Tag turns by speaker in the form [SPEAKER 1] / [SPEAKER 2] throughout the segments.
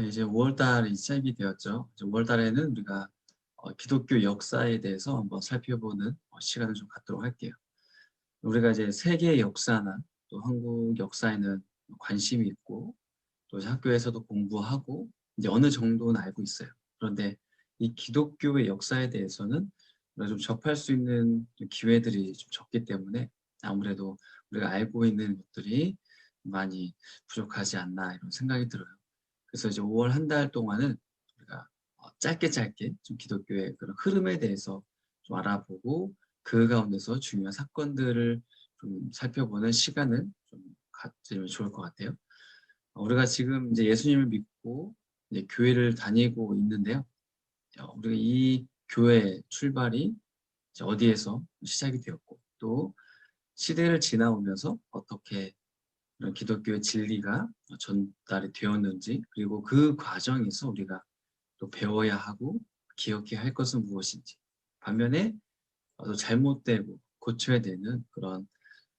[SPEAKER 1] 네, 이제 5월달이 시작이 되었죠. 이제 5월달에는 우리가 어, 기독교 역사에 대해서 한번 살펴보는 어, 시간을 좀 갖도록 할게요. 우리가 이제 세계 역사나 또 한국 역사에는 관심이 있고 또 학교에서도 공부하고 이제 어느 정도는 알고 있어요. 그런데 이 기독교의 역사에 대해서는 우리가 좀 접할 수 있는 기회들이 좀 적기 때문에 아무래도 우리가 알고 있는 것들이 많이 부족하지 않나 이런 생각이 들어요. 그래서 이제 5월 한 달 동안은 우리가 어, 짧게 짧게 좀 기독교의 그런 흐름에 대해서 좀 알아보고 그 가운데서 중요한 사건들을 좀 살펴보는 시간을 좀 가지면 좋을 것 같아요. 어, 우리가 지금 이제 예수님을 믿고 이제 교회를 다니고 있는데요. 어, 우리가 이 교회 출발이 어디에서 시작이 되었고 또 시대를 지나오면서 어떻게 기독교의 진리가 전달이 되었는지 그리고 그 과정에서 우리가 또 배워야 하고 기억해야 할 것은 무엇인지 반면에 또 잘못되고 고쳐야 되는 그런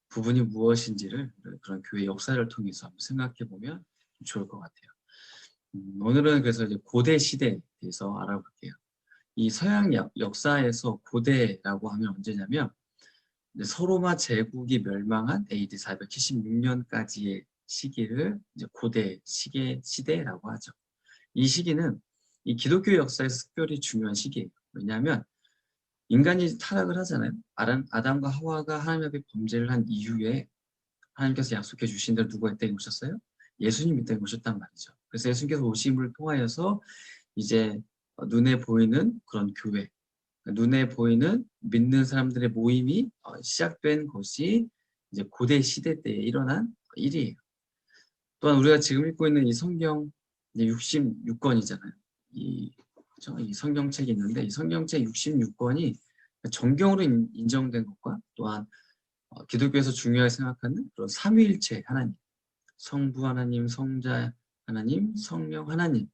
[SPEAKER 1] 부분이 무엇인지를 그런 교회 역사를 통해서 한번 생각해 보면 좋을 것 같아요. 음, 오늘은 그래서 이제 고대 시대에 대해서 알아볼게요. 이 서양 역- 역사에서 고대라고 하면 언제냐면 서로마 제국이 멸망한 AD 476년까지의 시기를 이제 고대 시계 시대라고 하죠. 이 시기는 이 기독교 역사에서 특별히 중요한 시기예요. 왜냐하면 인간이 타락을 하잖아요. 아담, 아담과 하와가 하나님 앞에 범죄를 한 이후에 하나님께서 약속해 주신 대로 누가 이 땅에 오셨어요? 예수님 이 땅에 오셨단 말이죠. 그래서 예수님께서 오심을 통하여서 이제 눈에 보이는 그런 교회, 눈에 보이는 믿는 사람들의 모임이 어, 시작된 것이 이제 고대 시대 때에 일어난 일이에요. 또한 우리가 지금 읽고 있는 이 성경 66권이잖아요. 이? 이 성경책이 있는데 이 성경책 66권이 정경으로 인- 인정된 것과 또한 어, 기독교에서 중요하게 생각하는 그런 삼위일체 하나님, 성부 하나님, 성자 하나님, 성령 하나님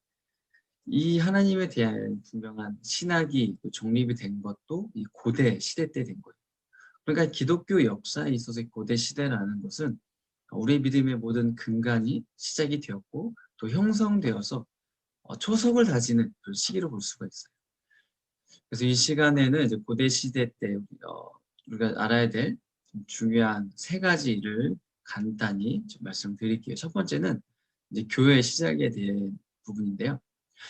[SPEAKER 1] 이 하나님에 대한 분명한 신학이 그 정립이 된 것도 이 고대 시대 때 된 거예요. 그러니까 기독교 역사에 있어서 이 고대 시대라는 것은 우리 믿음의 모든 근간이 시작이 되었고 또 형성되어서 어, 초석을 다지는 그 시기로 볼 수가 있어요. 그래서 이 시간에는 이제 고대 시대 때 어, 우리가 알아야 될 중요한 세 가지를 간단히 좀 말씀드릴게요. 첫 번째는 이제 교회 시작에 대한 부분인데요.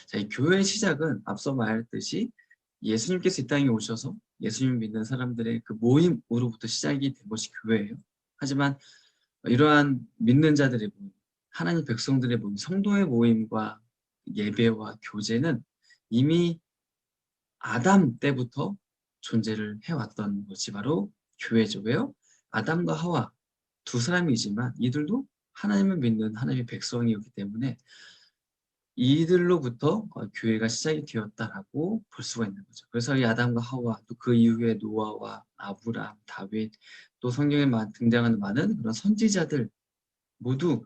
[SPEAKER 1] 자, 이 교회 시작은 앞서 말했듯이 예수님께서 이 땅에 오셔서 예수님 믿는 사람들의 그 모임으로부터 시작이 된 것이 교회예요. 하지만 이러한 믿는 자들의 모임, 하나님 백성들의 모임, 성도의 모임과 예배와 교제는 이미 아담 때부터 존재를 해왔던 것이 바로 교회죠. 왜요? 아담과 하와 두 사람이지만 이들도 하나님을 믿는 하나님의 백성이었기 때문에 이들로부터 어, 교회가 시작이 되었다라고 볼 수가 있는 거죠. 그래서 이 아담과 하와 또 그 이후에 노아와 아브람, 다윗 또 성경에 마- 등장하는 많은 그런 선지자들 모두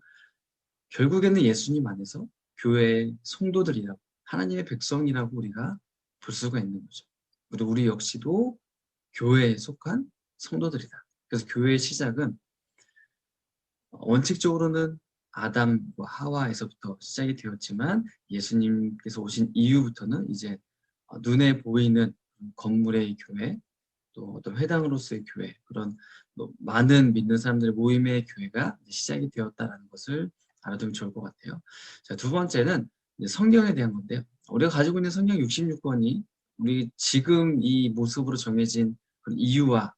[SPEAKER 1] 결국에는 예수님 안에서 교회의 성도들이라고 하나님의 백성이라고 우리가 볼 수가 있는 거죠. 그리고 우리 역시도 교회에 속한 성도들이다. 그래서 교회의 시작은 원칙적으로는 아담과 하와에서부터 시작이 되었지만 예수님께서 오신 이후부터는 이제 어, 눈에 보이는 건물의 교회 또 어떤 회당으로서의 교회 그런 뭐 많은 믿는 사람들의 모임의 교회가 시작이 되었다는 것을 알아두면 좋을 것 같아요. 자, 두 번째는 성경에 대한 건데요. 우리가 가지고 있는 성경 66권이 우리 지금 이 모습으로 정해진 그런 이유와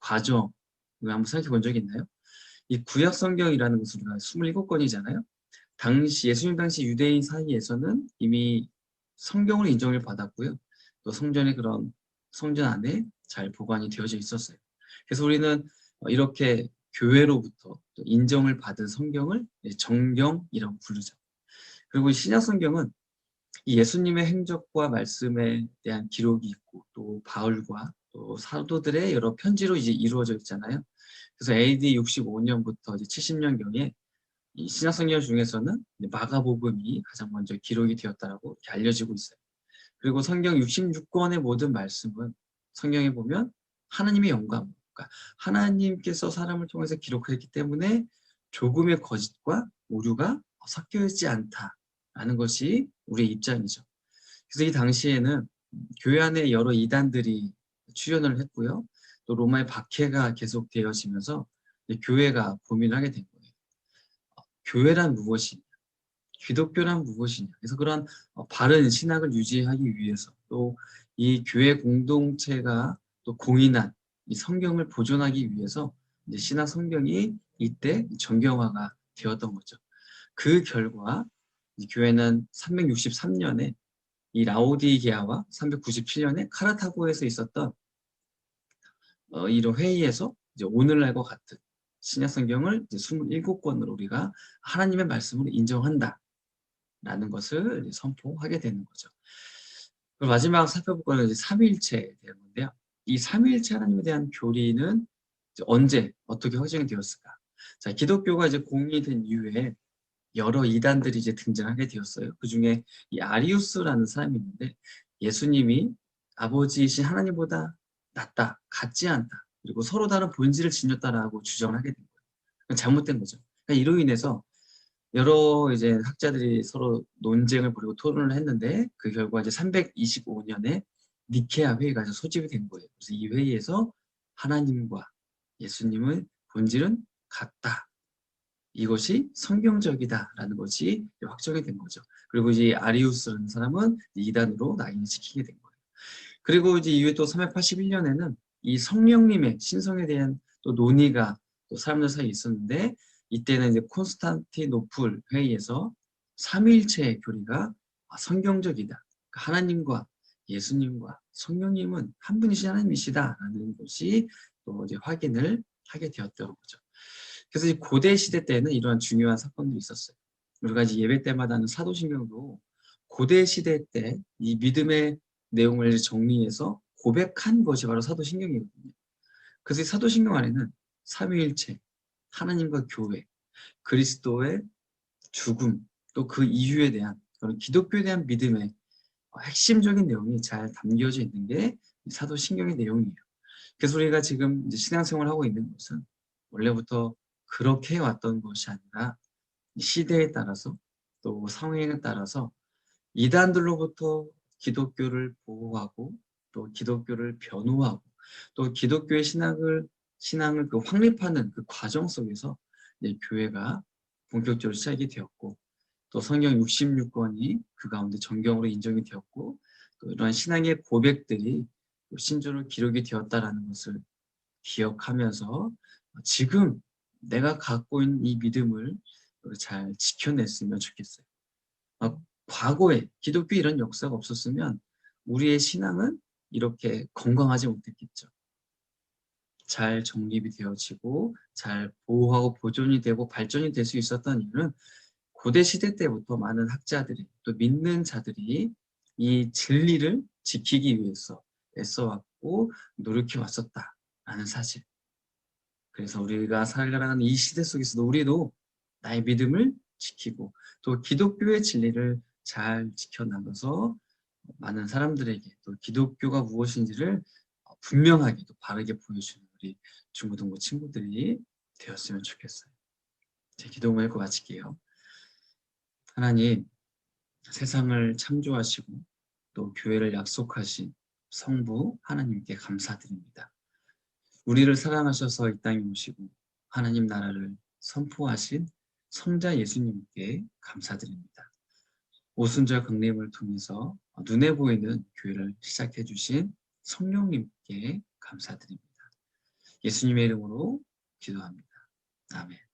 [SPEAKER 1] 과정 우리 한번 생각해 본 적이 있나요? 이 구약 성경이라는 것은 우리가 27권이잖아요. 당시 예수님 당시 유대인 사이에서는 이미 성경으로 인정을 받았고요. 또 성전의 그런 성전 안에 잘 보관이 되어져 있었어요. 그래서 우리는 이렇게 교회로부터 또 인정을 받은 성경을 정경이라고 부르죠. 그리고 이 신약 성경은 이 예수님의 행적과 말씀에 대한 기록이 있고 또 바울과 또 사도들의 여러 편지로 이제 이루어져 있잖아요. 그래서 AD 65년부터 이제 70년경에 이 신약 성경 중에서는 마가복음이 가장 먼저 기록이 되었다라고 알려지고 있어요. 그리고 성경 66권의 모든 말씀은 성경에 보면 하나님의 영감, 그러니까 하나님께서 사람을 통해서 기록했기 때문에 조금의 거짓과 오류가 섞여 있지 않다. 라는 것이 우리의 입장이죠. 그래서 이 당시에는 교회 안에 여러 이단들이 출연을 했고요. 또 로마의 박해가 계속 되어지면서 교회가 고민을 하게 된 거예요. 어, 교회란 무엇이냐? 기독교란 무엇이냐? 그래서 그런 어, 바른 신학을 유지하기 위해서 또 이 교회 공동체가 또 공인한 이 성경을 보존하기 위해서 이제 신학 성경이 이때 정경화가 되었던 거죠. 그 결과 이 교회는 363년에 이 라오디게아와 397년에 카라타고에서 있었던 어, 이런 회의에서 이제 오늘날과 같은 신약 성경을 이제 27권으로 우리가 하나님의 말씀으로 인정한다. 라는 것을 선포하게 되는 거죠. 그리고 마지막 살펴볼 거는 이제 삼위일체에 대한 건데요. 이 삼위일체 하나님에 대한 교리는 언제 어떻게 확정이 되었을까? 자, 기독교가 이제 공인된 이후에 여러 이단들이 이제 등장하게 되었어요. 그 중에 이 아리우스라는 사람이 있는데 예수님이 아버지이신 하나님보다 낫다, 같지 않다, 그리고 서로 다른 본질을 지녔다라고 주장을 하게 된 거예요. 잘못된 거죠. 그러니까 이로 인해서 여러 이제 학자들이 서로 논쟁을 벌이고 토론을 했는데 그 결과 이제 325년에 니케아 회의가 소집이 된 거예요. 그래서 이 회의에서 하나님과 예수님의 본질은 같다. 이것이 성경적이다라는 것이 확정이 된 거죠. 그리고 이제 아리우스라는 사람은 이단으로 낙인을 찍히게 된 거예요. 그리고 이제 이후에 또 381년에는 이 성령님의 신성에 대한 또 논의가 또 사람들 사이에 있었는데 이때는 이제 콘스탄티노플 회의에서 삼위일체의 교리가 성경적이다. 그러니까 하나님과 예수님과 성령님은 한 분이신 하나님이시다라는 것이 또 이제 확인을 하게 되었던 거죠. 그래서 고대 시대 때는 이러한 중요한 사건들이 있었어요. 우리가 이제 예배 때마다 하는 사도신경도 고대 시대 때 이 믿음의 내용을 정리해서 고백한 것이 바로 사도신경이거든요. 그래서 사도신경 안에는 삼위일체, 하나님과 교회, 그리스도의 죽음, 또 그 이후에 대한 그런 기독교에 대한 믿음의 핵심적인 내용이 잘 담겨져 있는 게 사도신경의 내용이에요. 그래서 우리가 지금 이제 신앙생활을 하고 있는 것은 원래부터 그렇게 해왔던 것이 아니라 시대에 따라서 또 상황에 따라서 이단들로부터 기독교를 보호하고 또 기독교를 변호하고 또 기독교의 신학을 신앙을 그 확립하는 그 과정 속에서 교회가 본격적으로 시작이 되었고 또 성경 66권이 그 가운데 정경으로 인정이 되었고 또 이러한 신앙의 고백들이 신조로 기록이 되었다라는 것을 기억하면서 지금 내가 갖고 있는 이 믿음을 잘 지켜냈으면 좋겠어요. 어, 과거에 기독교 이런 역사가 없었으면 우리의 신앙은 이렇게 건강하지 못했겠죠. 잘 정립이 되어지고 잘 보호하고 보존이 되고 발전이 될 수 있었던 이유는 고대 시대 때부터 많은 학자들이 또 믿는 자들이 이 진리를 지키기 위해서 애써왔고 노력해 왔었다라는 사실. 그래서 우리가 살아가는 이 시대 속에서도 우리도 나의 믿음을 지키고 또 기독교의 진리를 잘 지켜나가서 많은 사람들에게 또 기독교가 무엇인지를 분명하게 또 바르게 보여주는 우리 중고등부 친구들이 되었으면 좋겠어요. 제 기도를 읽고 마칠게요. 하나님, 세상을 창조하시고 또 교회를 약속하신 성부 하나님께 감사드립니다. 우리를 사랑하셔서 이 땅에 오시고 하나님 나라를 선포하신 성자 예수님께 감사드립니다. 오순절 강림을 통해서 눈에 보이는 교회를 시작해 주신 성령님께 감사드립니다. 예수님의 이름으로 기도합니다. 아멘.